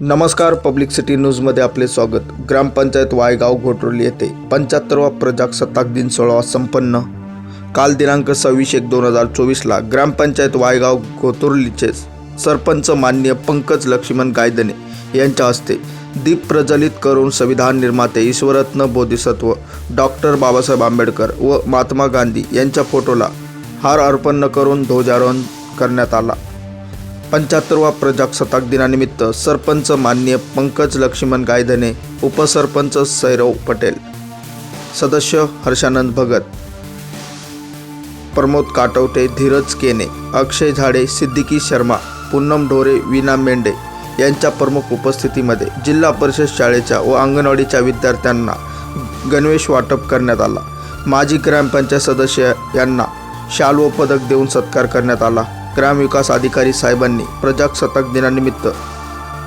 नमस्कार public city न्यूजमध्ये आपले स्वागत. ग्रामपंचायत वायगाव घोटरोली येथे पंच्याहत्तरवा प्रजासत्ताक दिन सोहळा संपन्न. काल दिनांक सव्वीस एक दोन हजार चोवीसला ग्रामपंचायत वायगाव घोतुर्लीचे सरपंच मान्य पंकज लक्ष्मण गायदने यांच्या हस्ते दीप प्रज्वलित करून संविधान निर्माते ईश्वरत्न बोधिसत्व डॉक्टर बाबासाहेब आंबेडकर व महात्मा गांधी यांच्या फोटोला हार अर्पण करून ध्वजारोहण करण्यात आला. पंच्याहत्तरवा प्रजासत्ताक दिनानिमित्त सरपंच मान्य पंकज लक्ष्मण गायधने उपसरपंच सैरव पटेल सदस्य हर्षानंद भगत प्रमोद काटवटे धीरज केने अक्षय झाडे सिद्दिकी शर्मा पूनम ढोरे विना मेंढे यांच्या प्रमुख उपस्थितीमध्ये जिल्हा परिषद शाळेच्या व अंगणवाडीच्या विद्यार्थ्यांना गणवेश वाटप करण्यात आला. माजी ग्रामपंचायत सदस्य यांना शाल व पदक देऊन सत्कार करण्यात आला. ग्रामविकास अधिकारी साहेबांनी प्रजासत्ताक दिनानिमित्त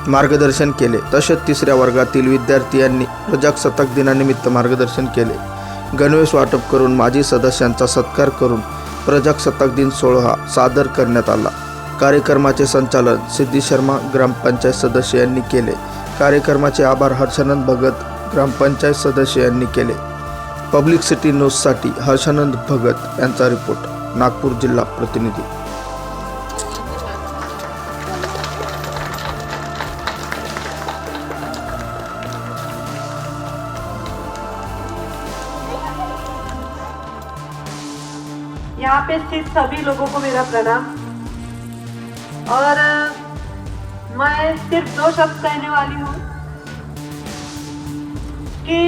मार्गदर्शन केले. तसेच तिसऱ्या वर्गातील विद्यार्थी यांनी प्रजासत्ताक दिनानिमित्त मार्गदर्शन केले. गणवेश वाटप करून माजी सदस्यांचा सत्कार करून प्रजासत्ताक दिन सोहळा सादर करण्यात आला. कार्यक्रमाचे संचालन सिद्धी शर्मा ग्रामपंचायत सदस्य यांनी केले. कार्यक्रमाचे आभार हर्षानंद भगत ग्रामपंचायत सदस्य यांनी केले. पब्लिक सिटी न्यूजसाठी हर्षानंद भगत यांचा रिपोर्ट नागपूर जिल्हा प्रतिनिधी. यहाँ पे स्थित सभी लोगों को मेरा प्रणाम। और मैं सिर्फ़ दो शब्द कहने वाली हूँ कि